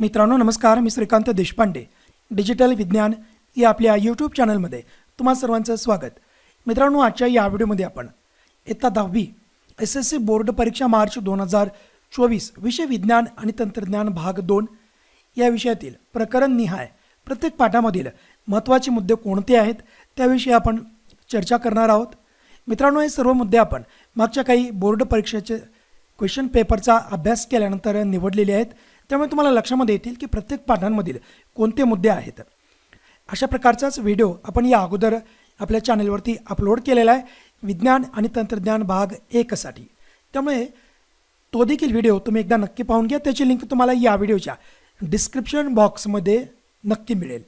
मित्रांनो नमस्कार. मी श्रीकांत देशपांडे. डिजिटल विज्ञान या आपल्या यूट्यूब चॅनलमध्ये तुम्हा सर्वांचं स्वागत. मित्रांनो आजच्या या व्हिडिओमध्ये आपण इयत्ता दहावी एस एस सी बोर्ड परीक्षा मार्च दोन हजार चोवीस विषय विज्ञान आणि तंत्रज्ञान भाग दोन या विषयातील प्रकरण निहाय प्रत्येक पाठामधील महत्त्वाचे मुद्दे कोणते आहेत त्याविषयी आपण चर्चा करणार आहोत. मित्रांनो हे सर्व मुद्दे आपण मागच्या काही बोर्ड परीक्षेचे क्वेश्चन पेपरचा अभ्यास केल्यानंतर निवडलेले आहेत. त्यामुळे तुम्हाला लक्षामध्ये येतील की प्रत्येक पाठांमधील कोणते मुद्दे आहेत. अशा प्रकारचाच व्हिडिओ आपण या अगोदर आपल्या चॅनलवरती अपलोड केलेला आहे. विज्ञान आणि तंत्रज्ञान भाग एकसाठी त्यामुळे तो देखील व्हिडिओ तुम्ही एकदा नक्की पाहून घ्या. त्याची लिंक तुम्हाला या व्हिडिओच्या डिस्क्रिप्शन बॉक्समध्ये नक्की मिळेल.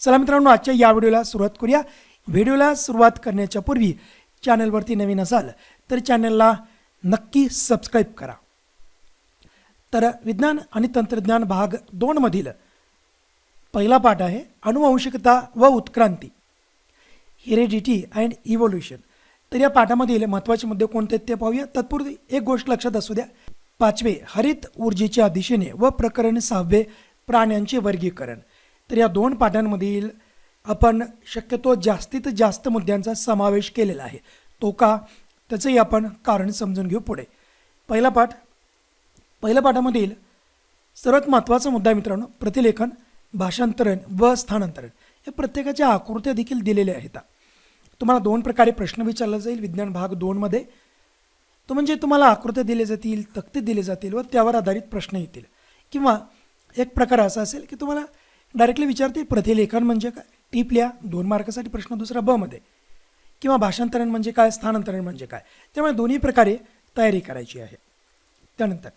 चला मित्रांनो आजच्या या व्हिडिओला सुरुवात करूया. व्हिडिओला सुरुवात करण्याच्या पूर्वी चॅनलवरती नवीन असाल तर चॅनलला नक्की सबस्क्राईब करा. तर विज्ञान आणि तंत्रज्ञान भाग दोनमधील पहिला पाठ आहे अनुवंशिकता व उत्क्रांती. हेरिडिटी अँड इव्होल्युशन तर या पाठामधील महत्त्वाचे मुद्दे कोणते आहेत ते पाहूया. तत्पूर्वी एक गोष्ट लक्षात असू द्या. पाचवे हरित ऊर्जेच्या दिशेने व प्रकरण सहावे प्राण्यांचे वर्गीकरण. तर या दोन पाठांमधील आपण शक्यतो जास्तीत जास्त मुद्द्यांचा समावेश केलेला आहे. तो का? त्याचंही आपण कारण समजून घेऊ पुढे. पहिला पाठ पहिल्या पाठामधील सर्वात महत्त्वाचा मुद्दा मित्रांनो प्रतिलेखन भाषांतरण व स्थानांतरण. या प्रत्येकाच्या आकृत्या देखील दिलेल्या आहेत. तुम्हाला दोन प्रकारे प्रश्न विचारला जाईल. विज्ञान भाग दोनमध्ये तो म्हणजे तुम्हाला आकृत्या दिले जातील तक्ते दिले जातील व त्यावर आधारित प्रश्न येतील. किंवा एक प्रकार असा असेल की तुम्हाला डायरेक्टली विचारतील प्रतिलेखन म्हणजे काय? टीप लिहा दोन मार्कासाठी प्रश्न दुसरा ब मध्ये. किंवा भाषांतरण म्हणजे काय? स्थानांतरण म्हणजे काय? त्यामुळे दोन्ही प्रकारे तयारी करायची आहे. त्यानंतर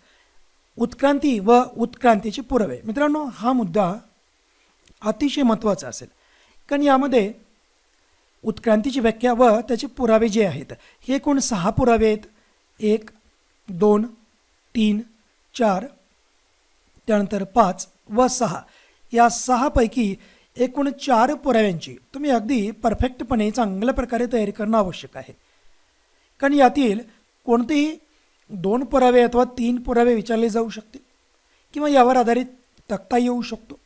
उत्क्रांती व उत्क्रांतीचे पुरावे. मित्रांनो हा मुद्दा अतिशय महत्त्वाचा असेल. कारण यामध्ये उत्क्रांतीची व्याख्या व त्याचे पुरावे जे आहेत हे एकूण सहा पुरावे आहेत? एक दोन तीन चार त्यानंतर पाच व सहा. या सहापैकी एकूण चार पुराव्यांची तुम्ही अगदी परफेक्टपणे चांगल्या प्रकारे तयारी करणं आवश्यक आहे. कारण यातील कोणतेही दोन पुरावे अथवा तीन पुरावे विचारले जाऊ शकतील किंवा यावर आधारित तक्ता येऊ शकतो.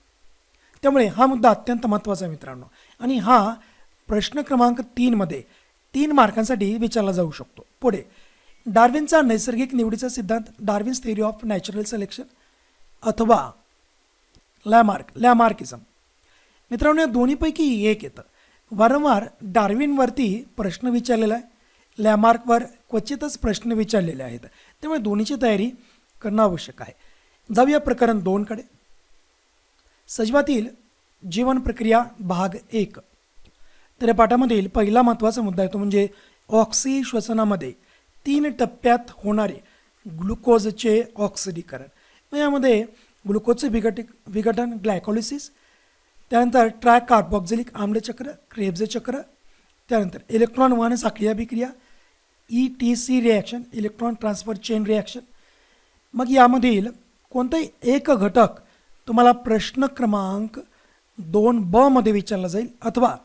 त्यामुळे हा मुद्दा अत्यंत महत्त्वाचा आहे मित्रांनो. आणि हा प्रश्न क्रमांक तीनमध्ये तीन मार्कांसाठी विचारला जाऊ शकतो. पुढे डार्विनचा नैसर्गिक निवडीचा सिद्धांत Darwin's theory of natural selection अथवा लॅमार्क लॅमार्किझम. मित्रांनो या दोन्हीपैकी एक येतं. वारंवार डार्विनवरती प्रश्न विचारलेला आहे. लॅमार्कवर क्वचितच प्रश्न विचारलेले आहेत. त्यामुळे दोन्हीची तयारी करणं आवश्यक आहे. जाऊया प्रकरण दोनकडे सजीवातील जीवन प्रक्रिया भाग एक. तर या पाठामधील पहिला महत्त्वाचा मुद्दा आहे तो म्हणजे ऑक्सी श्वसनामध्ये तीन टप्प्यात होणारे ग्लुकोजचे ऑक्सिडीकरण. यामध्ये ग्लुकोजचे विघट विघटन ग्लायकोलिसिस त्यानंतर ट्राय कार्बॉक्झिलिक आम्लचक्र क्रेब्झे चक्र त्यानंतर इलेक्ट्रॉन वहन साखळी अभिक्रिया E T C reaction electron transfer chain reaction मग यामधील कोणताही एक घटक तुम्हाला प्रश्न क्रमांक दोन ब मध्ये विचारला जाईल अथवा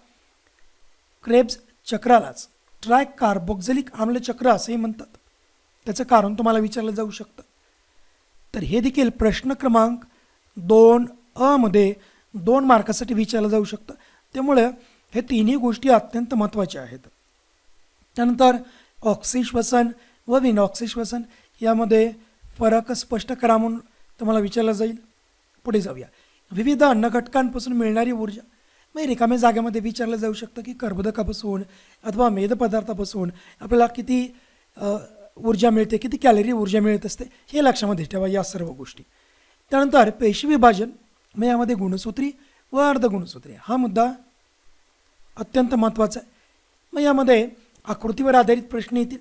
क्रेब्स चक्रालाच ट्राय कार्बोक्झिलिक आम्लचक्र असंही म्हणतात. त्याचं कारण तुम्हाला विचारलं जाऊ शकतं. तर हे देखील प्रश्न क्रमांक दोन अमध्ये दोन मार्कासाठी विचारलं जाऊ शकतं. त्यामुळे हे तिन्ही गोष्टी अत्यंत महत्त्वाच्या आहेत. त्यानंतर ऑक्सिश्वसन व विनॉक्सिश्वसन यामध्ये फरक स्पष्ट करा म्हणून तुम्हाला विचारलं जाईल. पुढे जाऊया. विविध अन्नघटकांपासून मिळणारी ऊर्जा. मग रिकाम्या जागेमध्ये विचारलं जाऊ शकतं की कर्बोदकापासून अथवा मेदपदार्थापासून आपल्याला किती ऊर्जा मिळते किती कॅलरी ऊर्जा मिळत असते हे लक्षामध्ये ठेवा या सर्व गोष्टी. त्यानंतर पेशी विभाजन मग यामध्ये गुणसूत्री व अर्धगुणसूत्री. हा मुद्दा अत्यंत महत्त्वाचा आहे. मग यामध्ये आकृतीवर आधारित प्रश्न येतील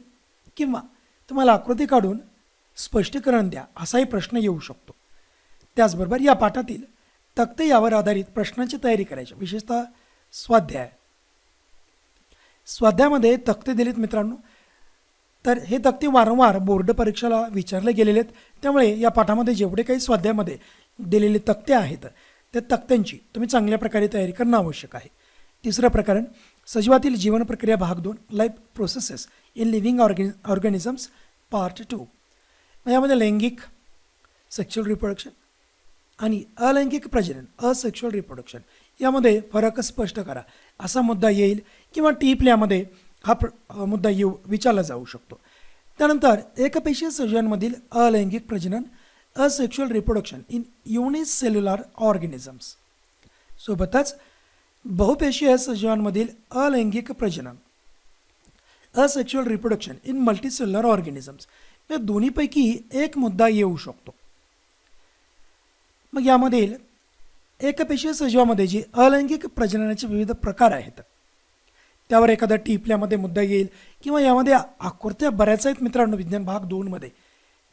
किंवा तुम्हाला आकृती काढून स्पष्टीकरण द्या असाही प्रश्न येऊ शकतो. त्याचबरोबर या पाठातील तक्ते यावर आधारित प्रश्नांची तयारी करायची विशेषतः स्वाध्याय. स्वाध्यायामध्ये तक्ते दिलेत मित्रांनो. तर हे तक्ते वारंवार बोर्ड परीक्षेला विचारले गेलेले आहेत त्यामुळे या पाठामध्ये जेवढे काही स्वाध्यायामध्ये दिलेले तक्ते आहेत त्या तक्त्यांची तुम्ही चांगल्या प्रकारे तयारी करणं आवश्यक आहे. तिसरं प्रकरण सजीवातील जीवन प्रक्रिया भाग दोन लाईफ प्रोसेसेस इन लिव्हिंग ऑर्गे ऑर्गॅनिझम्स पार्ट टू यामध्ये लैंगिक सेक्शुअल रिप्रोडक्शन आणि अलैंगिक प्रजनन असेक्शुअल रिप्रोडक्शन यामध्ये फरक स्पष्ट करा. असा मुद्दा येईल किंवा टीप यामध्ये हा प्र मुद्दा येऊ विचारला जाऊ शकतो. त्यानंतर एकपेशीय सजीवांमधील अलैंगिक प्रजनन asexual reproduction in unicellular organisms सोबतच बहुपेशीय सजीवांमधील अलैंगिक प्रजनन asexual reproduction in multicellular organisms या दोन्हीपैकी एक मुद्दा येऊ शकतो. मग यामधील एकपेशीय सजीवामध्ये जी अलैंगिक प्रजननाचे विविध प्रकार आहेत त्यावर एखादा टिपल्यामध्ये मुद्दा येईल किंवा यामध्ये आकृत्या बऱ्याच आहेत मित्रांनो विज्ञान भाग दोनमध्ये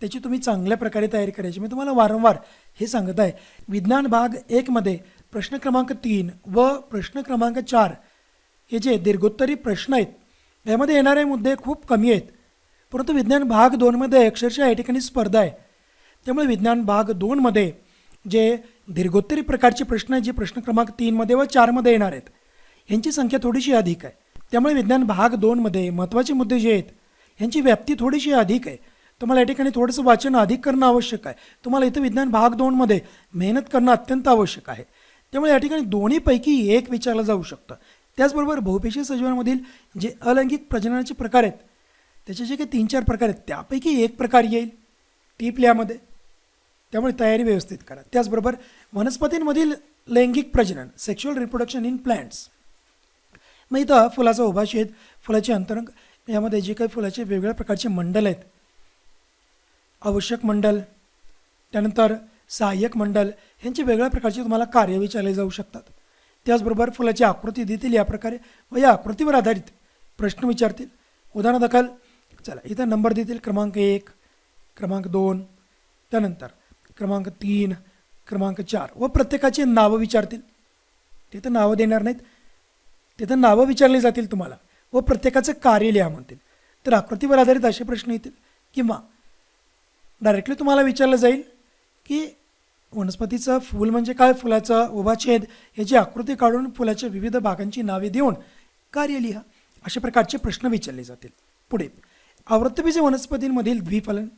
त्याची तुम्ही चांगल्या प्रकारे तयारी करायची. मी तुम्हाला वारंवार हे सांगत आहे. विज्ञान भाग एकमध्ये प्रश्न क्रमांक तीन व प्रश्न क्रमांक चार हे जे दीर्घोत्तरी प्रश्न आहेत यामध्ये येणारे मुद्दे खूप कमी आहेत. परंतु विज्ञान भाग दोनमध्ये अक्षरशः या ठिकाणी स्पर्धा आहे. त्यामुळे विज्ञान भाग दोनमध्ये जे दीर्घोत्तरी प्रकारचे प्रश्न आहेत जे प्रश्न क्रमांक तीनमध्ये व चारमध्ये येणार आहेत यांची संख्या थोडीशी अधिक आहे. त्यामुळे विज्ञान भाग दोनमध्ये महत्त्वाचे मुद्दे जे आहेत यांची व्याप्ती थोडीशी अधिक आहे. तुम्हाला या ठिकाणी थोडंसं वाचन अधिक करणं आवश्यक आहे. तुम्हाला इथं विज्ञान भाग दोनमध्ये मेहनत करणं अत्यंत आवश्यक आहे. त्यामुळे या ठिकाणी दोन्हीपैकी एक विचारलं जाऊ शकतं. त्याचबरोबर बहुपेशी सजीवांमधील जे अलैंगिक प्रजननाचे प्रकार आहेत त्याचे जे काही तीन चार प्रकार आहेत त्यापैकी एक प्रकार येईल टीप यामध्ये त्यामुळे तयारी व्यवस्थित करा. त्याचबरोबर वनस्पतींमधील लैंगिक प्रजनन सेक्शुअल रिप्रोडक्शन इन प्लॅन्ट्स मग इथं फुलाचा उभाशेद फुलाचे अंतरंग यामध्ये जे काही फुलाचे वेगवेगळ्या प्रकारचे मंडल आहेत. आवश्यक मंडल त्यानंतर सहाय्यक मंडल यांचे वेगळ्या प्रकारचे तुम्हाला कार्य विचारले जाऊ शकतात. त्याचबरोबर फुलाची आकृती देतील या प्रकारे व या आकृतीवर आधारित प्रश्न विचारतील. उदाहरणादाखल चला इथं नंबर देतील. क्रमांक एक क्रमांक दोन त्यानंतर क्रमांक तीन क्रमांक चार व प्रत्येकाची नावं विचारतील. तिथं नावं देणार नाहीत. तिथं नावं विचारली जातील तुम्हाला व प्रत्येकाचं कार्य लिहा म्हणतील. तर आकृतीवर आधारित असे प्रश्न येतील. किंवा डायरेक्टली तुम्हाला विचारलं जाईल की वनस्पतीचं फूल म्हणजे काय? फुलाचा उभाछेद याची आकृती काढून फुलाच्या विविध भागांची नावे देऊन कार्य लिहा. अशा प्रकारचे प्रश्न विचारले जातील. पुढे. आवृत्तबीज वनस्पतींमधील द्विफलन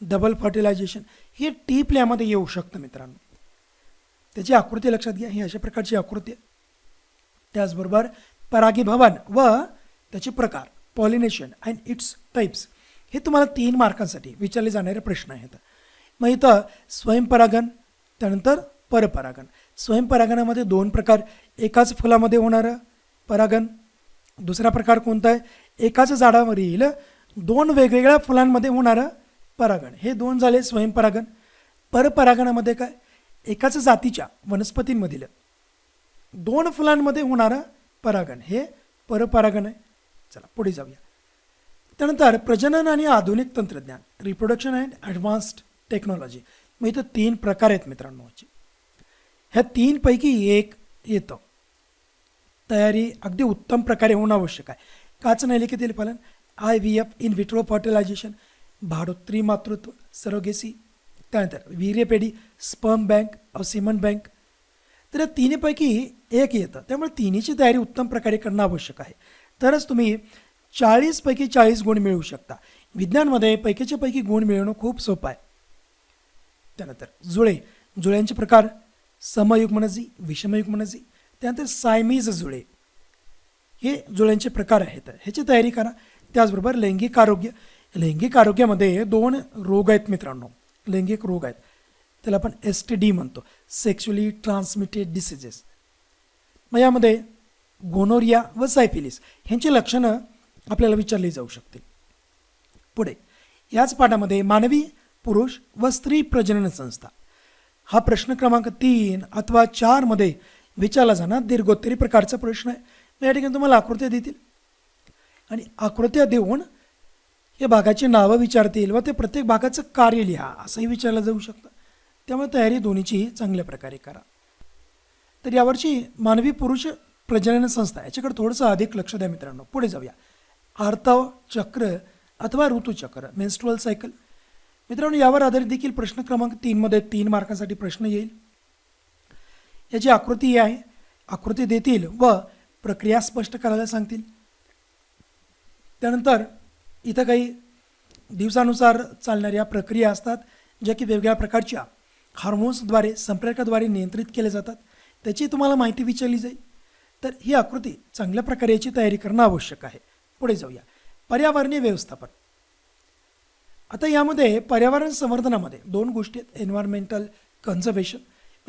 डबल फर्टिलायझेशन हे टीप यामध्ये येऊ शकतं मित्रांनो. त्याची आकृती लक्षात घ्या. ही अशा प्रकारची आकृती आहे. त्याचबरोबर परागीभवन व त्याचे प्रकार पॉलिनेशन अँड इट्स टाईप्स हे तुम्हाला तीन मार्कांसाठी विचारले जाणारे प्रश्न आहेत. मग इथं स्वयंपरागण त्यानंतर परपरागण. स्वयंपरागणामध्ये दोन प्रकार एकाच फुलामध्ये होणारं परागण. दुसरा प्रकार कोणता आहे? एकाच झाडावरील दोन वेगवेगळ्या फुलांमध्ये होणारं परागण. हे दोन झाले स्वयंपरागण. परपरागणामध्ये काय? एकाच जातीच्या वनस्पतींमधील दोन फुलांमध्ये होणारं परागण. हे परपरागण आहे. चला पुढे जाऊया. त्यानंतर प्रजनन आणि आधुनिक तंत्रज्ञान रिप्रोडक्शन अँड ॲडव्हान्स्ड टेक्नॉलॉजी मग इथं तीन प्रकार आहेत मित्रांनो ह्या तीनपैकी एक येतं. तयारी अगदी उत्तम प्रकारे होणं आवश्यक आहे. काच नलिकेतील पालन? I V F in vitro fertilization भाडोत्री मातृत्व सरोगेसी त्यानंतर वीर्यपेढी स्पर्म बँक असिमन सिमन बँक तर या तिन्हीपैकी एक येतं. त्यामुळे तिन्हीची तयारी उत्तम प्रकारे करणं आवश्यक आहे. तरच तुम्ही चाळीसपैकी चाळीस गुण मिळवू शकता. विज्ञानमध्ये पैकीच्या पैकी गुण मिळवणं खूप सोपं आहे. त्यानंतर जुळे. जुळ्यांचे प्रकार समयुग्मनजी विषमयुग्मनजी त्यानंतर सायमीज जुळे. हे जुळ्यांचे प्रकार आहेत. ह्याची तयारी करा. त्याचबरोबर लैंगिक आरोग्य. लैंगिक आरोग्यामध्ये दोन रोग आहेत मित्रांनो. लैंगिक रोग आहेत. त्याला आपण एस टी डी म्हणतो. सेक्शुअली ट्रान्समिटेड डिसिजेस मग यामध्ये गोनोरिया व सायफिलिस ह्यांची लक्षणं आपल्याला विचारली जाऊ शकतील. पुढे. याच पाठामध्ये मानवी पुरुष व स्त्री प्रजनन संस्था. हा प्रश्न क्रमांक तीन अथवा चारमध्ये विचारला जाणार. दीर्घोत्तरी प्रकारचा प्रश्न आहे. मी या ठिकाणी तुम्हाला आकृत्या देतील. आणि आकृत्या देऊन या भागाची नावं विचारतील व ते प्रत्येक भागाचं कार्य लिहा असंही विचारलं जाऊ शकतं. त्यामुळे तयारी दोन्हीचीही चांगल्या प्रकारे करा. तर यावरची मानवी पुरुष प्रजनन संस्था याच्याकडे थोडंसं अधिक लक्ष द्या मित्रांनो. पुढे जाऊया. आर्तव चक्र अथवा ऋतुचक्र मेन्स्ट्रुअल सायकल मित्रांनो यावर आधारित देखील प्रश्न क्रमांक तीनमध्ये तीन मार्कासाठी प्रश्न येईल. याची आकृती ही आहे. आकृती देतील व प्रक्रिया स्पष्ट करायला सांगतील. त्यानंतर इथं काही दिवसानुसार चालणाऱ्या प्रक्रिया असतात ज्या की वेगवेगळ्या प्रकारच्या हार्मोन्सद्वारे संप्रेरकाद्वारे नियंत्रित केले जातात. त्याची तुम्हाला माहिती विचारली जाईल. तर ही आकृती चांगल्या प्रकारे याची तयारी करणं आवश्यक आहे. पुढे जाऊया. पर्यावरणीय व्यवस्थापन. आता यामध्ये पर्यावरण संवर्धनामध्ये दोन गोष्टी आहेत एन्व्हायरमेंटल कन्झर्वेशन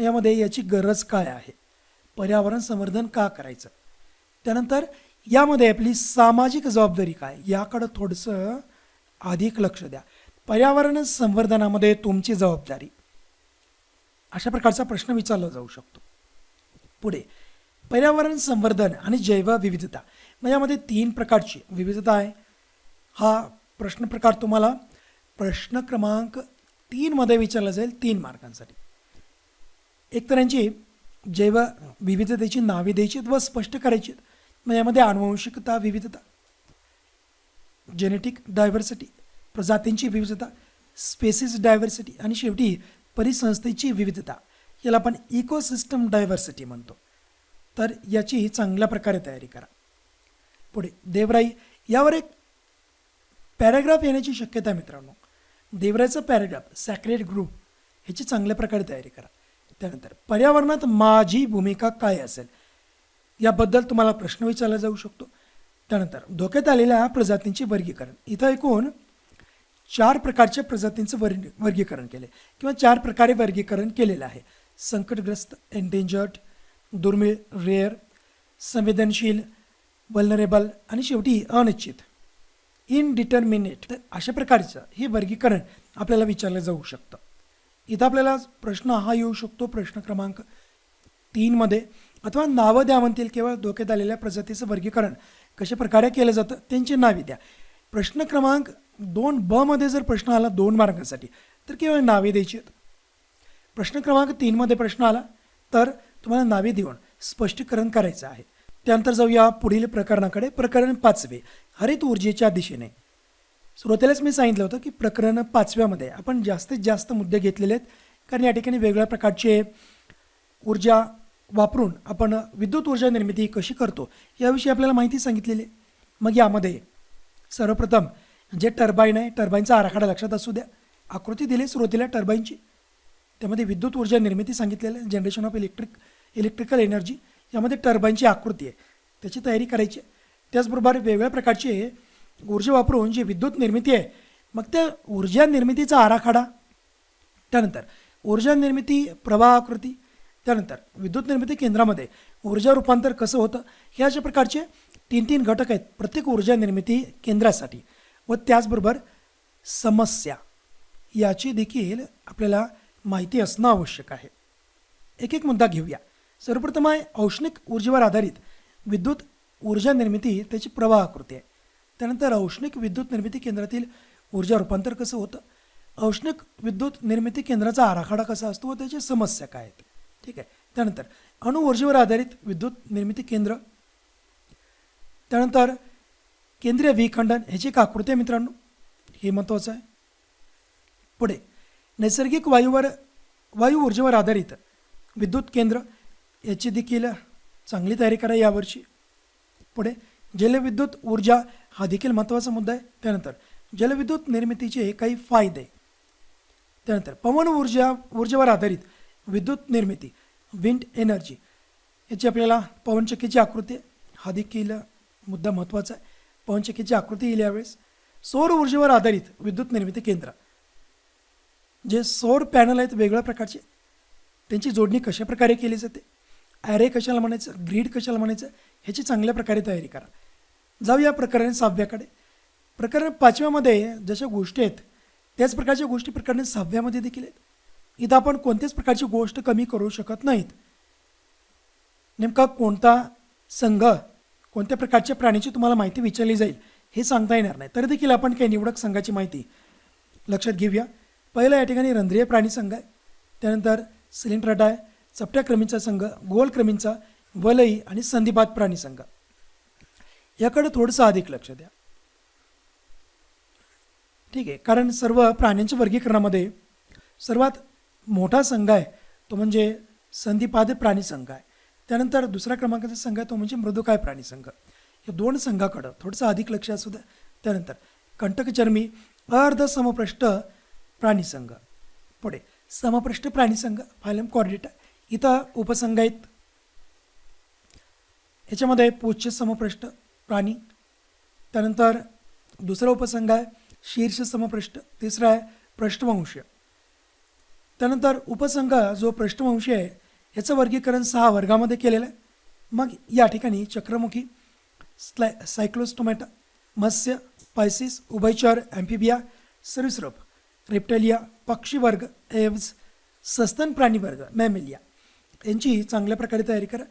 यामध्ये याची गरज काय आहे? पर्यावरण संवर्धन का करायचं? त्यानंतर यामध्ये आपली सामाजिक जबाबदारी काय? याकडं थोडंसं अधिक लक्ष द्या. पर्यावरण संवर्धनामध्ये तुमची जबाबदारी. अशा प्रकारचा प्रश्न विचारला जाऊ शकतो. पुढे पर्यावरण संवर्धन आणि जैवविविधता मग यामध्ये तीन प्रकारची विविधता आहे. हा प्रश्न प्रकार तुम्हाला प्रश्न क्रमांक तीनमध्ये विचारला जाईल तीन मार्कांसाठी एक तर यांची जैव विविधतेची नावे द्यायची व स्पष्ट करायची मग यामध्ये आनुवंशिकता विविधता जेनेटिक डायव्हर्सिटी प्रजातींची विविधता स्पेसिस डायव्हर्सिटी आणि शेवटी परिसंस्थेची विविधता याला आपण इकोसिस्टम डायव्हर्सिटी म्हणतो. तर याची चांगल्या प्रकारे तयारी करा. पुढे देवराई यावर एक पॅराग्राफ येण्याची शक्यता मित्रांनो. देवराचं पॅराग्राफ सॅक्रेट ग्रुप ह्याची चांगल्या प्रकारे तयारी करा. त्यानंतर पर्यावरणात माझी भूमिका काय असेल? याबद्दल तुम्हाला प्रश्न विचारला जाऊ शकतो. त्यानंतर धोक्यात आलेल्या प्रजातींचे वर्गीकरण. इथं एकूण चार प्रकारच्या प्रजातींचं वर्ग वर्गीकरण केले. किंवा चार प्रकारे वर्गीकरण केलेलं आहे. संकटग्रस्त एंडेंजर्ड दुर्मिळ रेअर संवेदनशील वल्नरेबल आणि शेवटी अनिश्चित. इनडिटर्मिनेट तर अशा प्रकारचं हे वर्गीकरण आपल्याला विचारलं जाऊ शकतं. इथं आपल्याला प्रश्न हा येऊ शकतो प्रश्न क्रमांक तीनमध्ये अथवा नावं द्या म्हणतील केवळ धोक्यात आलेल्या प्रजातीचं वर्गीकरण कशा प्रकारे केलं जातं त्यांची नावे द्या. प्रश्न क्रमांक दोन ब मध्ये जर प्रश्न आला दोन मार्कांसाठी तर केवळ नावे द्यायची आहेत. प्रश्न क्रमांक तीनमध्ये प्रश्न आला तर तुम्हाला नावे देऊन स्पष्टीकरण करायचं आहे. त्यानंतर जाऊया पुढील प्रकरणाकडे प्रकरण पाचवे. हरित ऊर्जेच्या दिशेने. सुरुवातीलाच मी सांगितलं होतं की प्रकरण पाचव्यामध्ये आपण जास्तीत जास्त मुद्दे घेतलेले आहेत कारण या ठिकाणी वेगवेगळ्या प्रकारचे ऊर्जा वापरून आपण विद्युत ऊर्जा निर्मिती कशी करतो याविषयी आपल्याला माहिती सांगितलेली आहे. मग यामध्ये सर्वप्रथम जे टर्बाईन आहे टर्बाईनचा आराखडा लक्षात असू द्या. आकृती दिली सुरुवातीला टर्बाईनची. त्यामध्ये विद्युत ऊर्जा निर्मिती सांगितलेलं आहे generation of electric electrical energy यामध्ये टर्बाईनची आकृती आहे. त्याची तयारी करायची आहे. त्याचबरोबर वेगवेगळ्या प्रकारचे ऊर्जा वापरून जी विद्युत निर्मिती आहे मग त्या ऊर्जा निर्मितीचा आराखडा त्यानंतर ऊर्जा निर्मिती प्रवाह आकृती त्यानंतर विद्युत निर्मिती केंद्रामध्ये ऊर्जा रूपांतर कसं होतं हे अशा प्रकारचे तीन तीन घटक आहेत प्रत्येक ऊर्जा निर्मिती केंद्रासाठी. व त्याचबरोबर समस्या याची देखील आपल्याला माहिती असणं आवश्यक आहे. एक एक मुद्दा घेऊया. सर्वप्रथम आहे औष्णिक ऊर्जेवर आधारित विद्युत ऊर्जा निर्मिती त्याची प्रवाह आकृती आहे. त्यानंतर औष्णिक विद्युत निर्मिती केंद्रातील ऊर्जा रूपांतर कसं होतं? औष्णिक विद्युत निर्मिती केंद्राचा आराखडा कसा असतो व त्याची समस्या काय आहेत? ठीक आहे. त्यानंतर अणुऊर्जेवर आधारित विद्युत निर्मिती केंद्र. त्यानंतर केंद्रीय विखंडन ह्याची एक आकृती आहे मित्रांनो. हे महत्त्वाचं आहे. पुढे नैसर्गिक वायूवर वायू ऊर्जेवर आधारित विद्युत केंद्र याची देखील चांगली तयारी करा यावर्षी. पुढे जलविद्युत ऊर्जा हा देखील महत्त्वाचा मुद्दा आहे. त्यानंतर जलविद्युत निर्मितीचे काही फायदे. त्यानंतर पवन ऊर्जा ऊर्जेवर आधारित विद्युत निर्मिती विंड एनर्जी याची आपल्याला पवनचक्कीची आकृती हा देखील मुद्दा महत्त्वाचा आहे. पवनचक्कीची आकृती येईल यावेळेस. सौर ऊर्जेवर आधारित विद्युत निर्मिती केंद्र. जे सौर पॅनल आहेत वेगवेगळ्या प्रकारचे. त्यांची जोडणी कशा प्रकारे केली जाते? ॲरे कशाला म्हणायचं? ग्रीड कशाला म्हणायचं? ह्याची चांगल्या प्रकारे तयारी करा. जाऊया प्रकरण सहाव्याकडे. प्रकरण पाचव्यामध्ये जशा गोष्टी आहेत त्याच प्रकारच्या गोष्टी प्रकरण सहाव्यामध्ये देखील आहेत. इथं आपण कोणत्याच प्रकारची गोष्ट कमी करू शकत नाहीत. नेमका कोणता संघ कोणत्या प्रकारच्या प्राण्याची तुम्हाला माहिती विचारली जाईल हे सांगता येणार नाही. तरी देखील आपण काही निवडक संघाची माहिती लक्षात घेऊया. पहिला या ठिकाणी रंध्रीय प्राणी संघ आहे. त्यानंतर सिलेंडर आहे चपट्या क्रमींचा संघ गोल क्रमींचा वलई आणि संधिपात प्राणी संघ. याकडे थोडंसं अधिक लक्ष द्या. ठीक आहे कारण सर्व प्राण्यांच्या वर्गीकरणामध्ये सर्वात मोठा संघ आहे तो म्हणजे संधिपाद प्राणी संघ आहे. त्यानंतर दुसऱ्या क्रमांकाचा संघ आहे तो म्हणजे मृदुकाय प्राणी संघ. या दोन संघाकडं थोडंसं अधिक लक्ष असू द्या. त्यानंतर कंटकचर्मी अर्धसमपृष्ठ प्राणी संघ. पुढे समपृष्ठ प्राणीसंघ फायलम कॉर्डिटा इथं उपसंघ आहेत याच्यामध्ये पुच्छ समपृष्ठ प्राणी त्यानंतर दुसरा उपसंघ आहे शीर्ष समपृष्ठ तिसरा आहे पृष्ठवंशीय त्यानंतर उपसंघ जो पृष्ठवंशी आहे याचं वर्गीकरण सहा वर्गामध्ये केलेलं आहे. मग या ठिकाणी चक्रमुखी स्लाय सायक्लोस्टोमॅटा मत्स्य पायसिस उभयचर ॲम्फिबिया सरीसृप रेप्टेलिया पक्षीवर्ग एव्ज सस्तन प्राणीवर्ग मॅमेलिया यांची चांगल्या प्रकारे तयारी करा.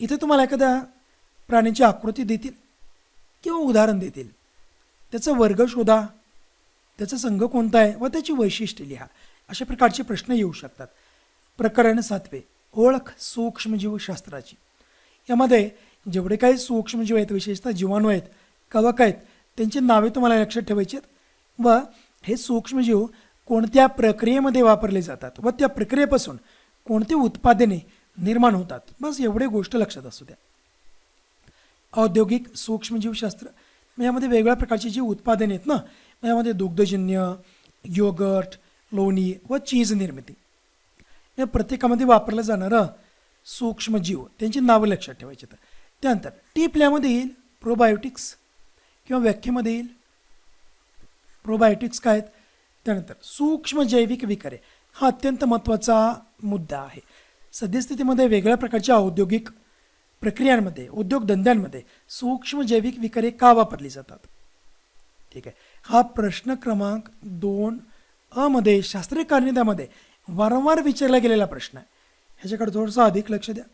इथे तुम्हाला एखाद्या प्राण्याची आकृती देतील किंवा उदाहरण देतील. त्याचा वर्ग शोधा. त्याचा संघ कोणता आहे व त्याची वैशिष्ट्ये लिहा. अशा प्रकारचे प्रश्न येऊ शकतात. प्रकरण सातवे. ओळख सूक्ष्मजीवशास्त्राची यामध्ये जेवढे काही सूक्ष्मजीव आहेत विशेषतः जीवाणू आहेत कवक आहेत त्यांची नावे तुम्हाला लक्षात ठेवायची आहेत व हे सूक्ष्मजीव कोणत्या प्रक्रियेमध्ये वापरले जातात व त्या प्रक्रियेपासून कोणती उत्पादने निर्माण होतात? बस एवढे गोष्ट लक्षात असू द्या. औद्योगिक सूक्ष्मजीवशास्त्र. यामध्ये वेगवेगळ्या प्रकारची जी उत्पादने आहेत ना यामध्ये दुग्धजन्य योगर्ट लोणी व चीज निर्मिती. या प्रत्येकामध्ये वापरलं जाणारं सूक्ष्मजीव त्यांची नावं लक्षात ठेवायची तर त्यानंतर टिपल्यामध्ये येईल प्रोबायोटिक्स किंवा व्याख्येमध्ये येईल. प्रोबायोटिक्स काय आहेत? त्यानंतर सूक्ष्म जैविक विकारे. हा अत्यंत महत्त्वाचा मुद्दा आहे. सद्यस्थितीमध्ये वेगळ्या प्रकारच्या औद्योगिक प्रक्रियांमध्ये उद्योगधंद्यांमध्ये सूक्ष्म जैविक विकारे का वापरली जातात? ठीक आहे. हा प्रश्न क्रमांक दोन अमध्ये शास्त्रीय कारण्यामध्ये वारंवार विचारला गेलेला प्रश्न आहे. ह्याच्याकडे थोडंसं अधिक लक्ष द्या.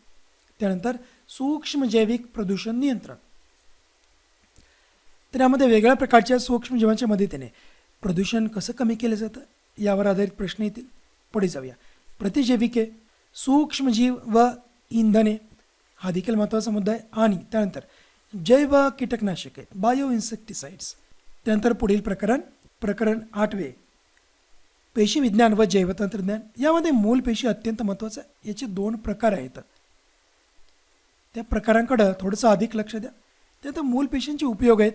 त्यानंतर सूक्ष्म जैविक प्रदूषण नियंत्रण. तर यामध्ये वेगळ्या प्रकारच्या सूक्ष्मजीवांच्या मदतीने प्रदूषण कसं कमी केलं जातं यावर आधारित प्रश्न येतील. पुढे जाऊया. प्रतिजैविके सूक्ष्मजीव व इंधने. हा देखील महत्त्वाचा मुद्दा आहे. आणि त्यानंतर जैव कीटकनाशके बायो इन्सेक्टिसाइड्स त्यानंतर पुढील प्रकरण प्रकरण आठवे. पेशी विज्ञान व जैवतंत्रज्ञान यामध्ये मूल पेशी अत्यंत महत्त्वाचं आहे. याचे दोन प्रकार आहेत. त्या प्रकारांकडं थोडंसं अधिक लक्ष द्या. त्यानंतर मूल पेशींचे उपयोग आहेत.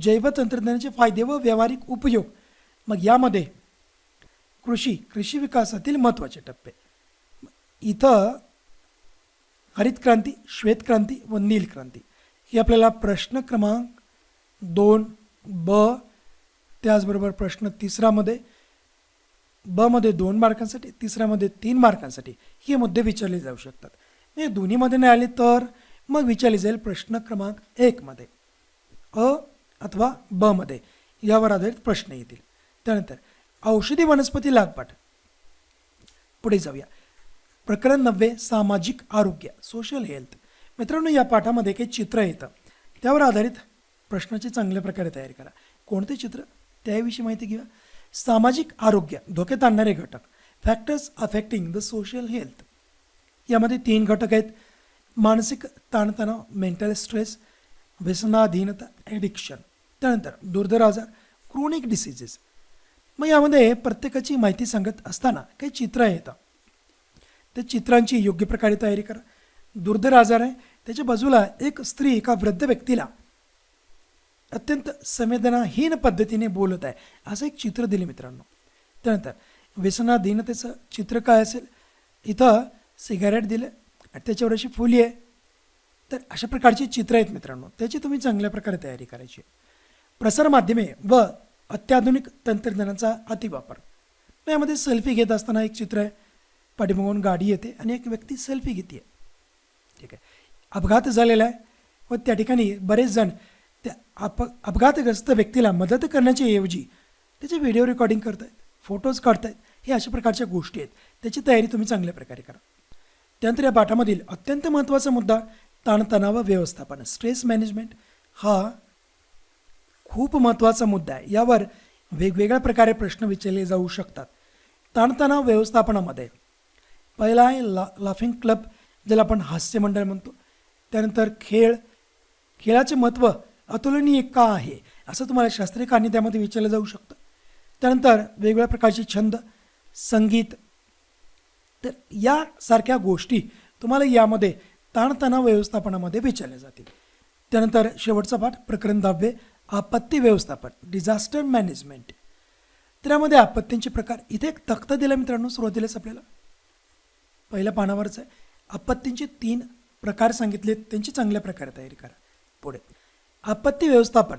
जैवतंत्रज्ञानाचे फायदे व व्यावहारिक उपयोग. मग यामध्ये कृषी कृषी विकासातील महत्त्वाचे टप्पे. इथं हरित क्रांती श्वेत क्रांती व नील क्रांती ही आपल्याला प्रश्न क्रमांक दोन ब त्याचबरोबर प्रश्न तिसरामध्ये बमध्ये दोन मार्कांसाठी तिसऱ्यामध्ये तीन मार्कांसाठी हे मुद्दे विचारले जाऊ शकतात. हे दोन्हीमध्ये नाही आले तर मग विचारले जाईल प्रश्न क्रमांक एकमध्ये. अ अथवा ब मध्ये यावर आधारित प्रश्न येतील. त्यानंतर औषधी वनस्पती लागपाठ पुढे जाऊया. प्रकरण नव्वे सामाजिक आरोग्य सोशल हेल्थ मित्रांनो या पाठामध्ये काही चित्र येतं. त्यावर आधारित प्रश्नाची चांगल्या प्रकारे तयारी करा. कोणते चित्र? त्याविषयी माहिती घ्या सामाजिक आरोग्य धोक्यात आणणारे घटक. Factors affecting the social health यामध्ये तीन घटक आहेत. मानसिक ताणतणाव मेंटल स्ट्रेस व्यसनाधीनता ॲडिक्शन त्यानंतर दुर्धर आजार क्रोनिक डिसिजेस मग यामध्ये प्रत्येकाची माहिती सांगत असताना काही चित्र येतं. त्या चित्रांची योग्य प्रकारे तयारी करा. दुर्धर आजार आहे. त्याच्या बाजूला एक स्त्री एका वृद्ध व्यक्तीला अत्यंत संवेदनाहीन पद्धतीने बोलत आहे. असं एक चित्र दिले मित्रांनो. त्यानंतर व्यसनाधीनतेचं चित्र काय असेल? इथं सिगारेट दिलं आणि त्याच्यावर अशी फुली आहे. तर अशा प्रकारची चित्र आहेत मित्रांनो. त्याची तुम्ही चांगल्या प्रकारे तयारी करायची. प्रसारमाध्यमे व अत्याधुनिक तंत्रज्ञानाचा अतिवापर. यामध्ये सेल्फी घेत असताना एक चित्र आहे. पाठीमागून गाडी येते आणि एक व्यक्ती सेल्फी घेते ठीक आहे. अपघात झालेला आहे व त्या ठिकाणी बरेच जण त्या अप अपघातग्रस्त व्यक्तीला मदत करण्याच्या ऐवजी त्याचे व्हिडिओ रेकॉर्डिंग करत आहेत फोटोज काढत आहेत हे अशा प्रकारच्या गोष्टी आहेत. त्याची तयारी तुम्ही चांगल्या प्रकारे करा. त्यानंतर या पाठामधील अत्यंत महत्त्वाचा मुद्दा ताणतणाव व्यवस्थापन. स्ट्रेस मॅनेजमेंट हा खूप महत्त्वाचा मुद्दा आहे. यावर वेगवेगळ्या प्रकारे प्रश्न विचारले जाऊ शकतात. ताणतणाव व्यवस्थापनामध्ये पहिला आहे ला लाफिंग क्लब ज्याला आपण हास्य मंडळ म्हणतो. त्यानंतर खेळ. खेळाचे महत्त्व अतुलनीय का आहे असं तुम्हाला शास्त्रीय कहाणी त्यामध्ये विचारलं जाऊ शकतं. त्यानंतर वेगवेगळ्या प्रकारचे छंद संगीत. तर यासारख्या गोष्टी तुम्हाला यामध्ये ताणतणाव व्यवस्थापनामध्ये विचारल्या जातील. त्यानंतर शेवटचा पाठ प्रकरण दहावे आपत्ती व्यवस्थापन डिझास्टर मॅनेजमेंट त्यामध्ये आपत्तींचे प्रकार इथे एक तख्त दिला मित्रांनो सुरुवातीलाच आपल्याला. पहिल्या पानावरच आहे. आपत्तींचे तीन प्रकार सांगितले त्यांची चांगल्या प्रकारे तयारी करा. पुढे. आपत्ती व्यवस्थापन.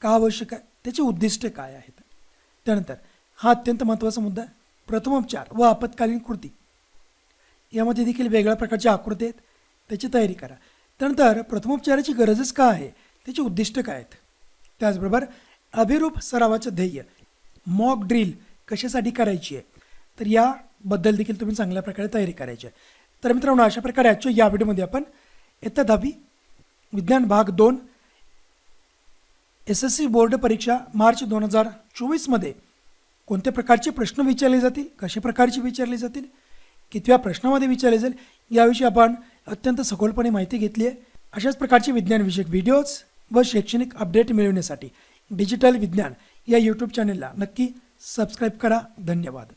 का आवश्यक आहे? त्याची उद्दिष्टे काय आहेत? त्यानंतर हा अत्यंत महत्त्वाचा मुद्दा आहे. प्रथमोपचार व आपत्कालीन कृती. यामध्ये देखील वेगळ्या प्रकारच्या आकृती आहेत. त्याची तयारी करा. त्यानंतर प्रथमोपचाराची गरजच का आहे? त्याची उद्दिष्ट काय आहेत? त्याचबरोबर अभिरूप सरावाचं ध्येय. मॉक ड्रिल कशासाठी करायची आहे? तर या बद्दल देखील तुम्ही चांगल्या प्रकारे तयारी करायची आहे. तर मित्रांनो अशा प्रकारे आजच्या या व्हिडिओमध्ये आपण इयत्ता दहावी विज्ञान भाग दोन एस एस सी बोर्ड परीक्षा मार्च दोन हजार चोवीसमध्ये कोणत्या प्रकारचे प्रश्न विचारले जातील कशा प्रकारचे विचारले जातील कितव्या प्रश्नामध्ये विचारले जाईल याविषयी आपण अत्यंत सखोलपणे माहिती घेतली आहे. अशाच प्रकारचे विज्ञानविषयक व्हिडिओज व शैक्षणिक अपडेट मिळवण्यासाठी डिजिटल विज्ञान या यूट्यूब चॅनेलला नक्की सबस्क्राईब करा. धन्यवाद.